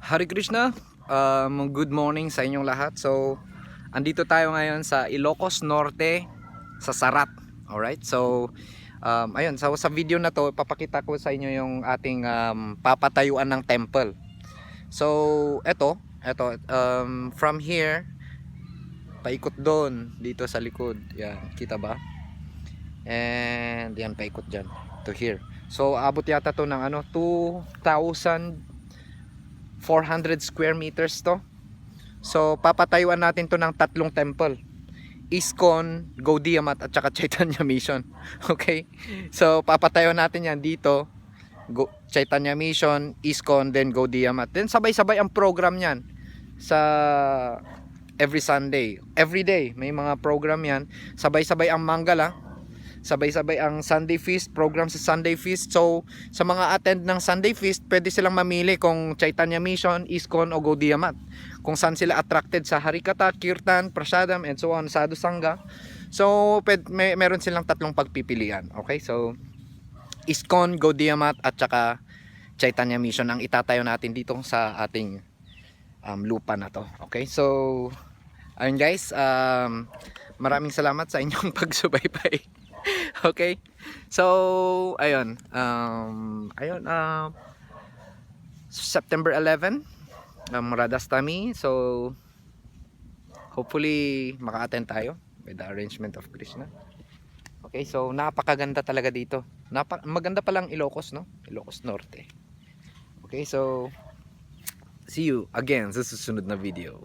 Hari Krishna, um, good morning sa inyong lahat. So, andito tayo ngayon sa Ilocos Norte, sa Sarat. Alright, so, um, ayun, so, sa video na to, papakita ko sa inyo yung ating um, papatayuan ng temple. So, eto, eto, um, from here, paikot doon, dito sa likod. Yan, kita ba? And, yan, paikot dyan, to here. So, abot yata to ng ano, 2,000 400 square meters to. So, papatayuan natin to ng tatlong temple. Iskon, Gaudiamat at saka Chaitanya Mission. Okay? So, papatayuan natin yan dito. Go, Chaitanya Mission, Iskon, then Gaudiamat. Then sabay-sabay ang program yan sa every Sunday. Every day, may mga program yan. Sabay-sabay ang Mangala. Sabay-sabay ang Sunday Feast, program sa Sunday Feast. So, sa mga attend ng Sunday Feast, pwede silang mamili kung Chaitanya Mission, Iskon o Gaudiamat. Kung saan sila attracted sa Harikata, Kirtan, Prasadam, and so on, Sadhu Sangha. So, pwede, may, meron silang tatlong pagpipilian. Okay, so, Iskon, Gaudiamat, at saka Chaitanya Mission ang itatayo natin dito sa ating um, lupa na to. Okay, so, ayun guys, um, maraming salamat sa inyong pagsubaybay. okay? So, ayun. Um, ayun, um, September 11, um, Radhastami. So, hopefully, maka-attend tayo with the arrangement of Krishna. Okay, so napakaganda talaga dito. Napa maganda pa lang Ilocos, no? Ilocos Norte. Okay, so see you again sa susunod na video.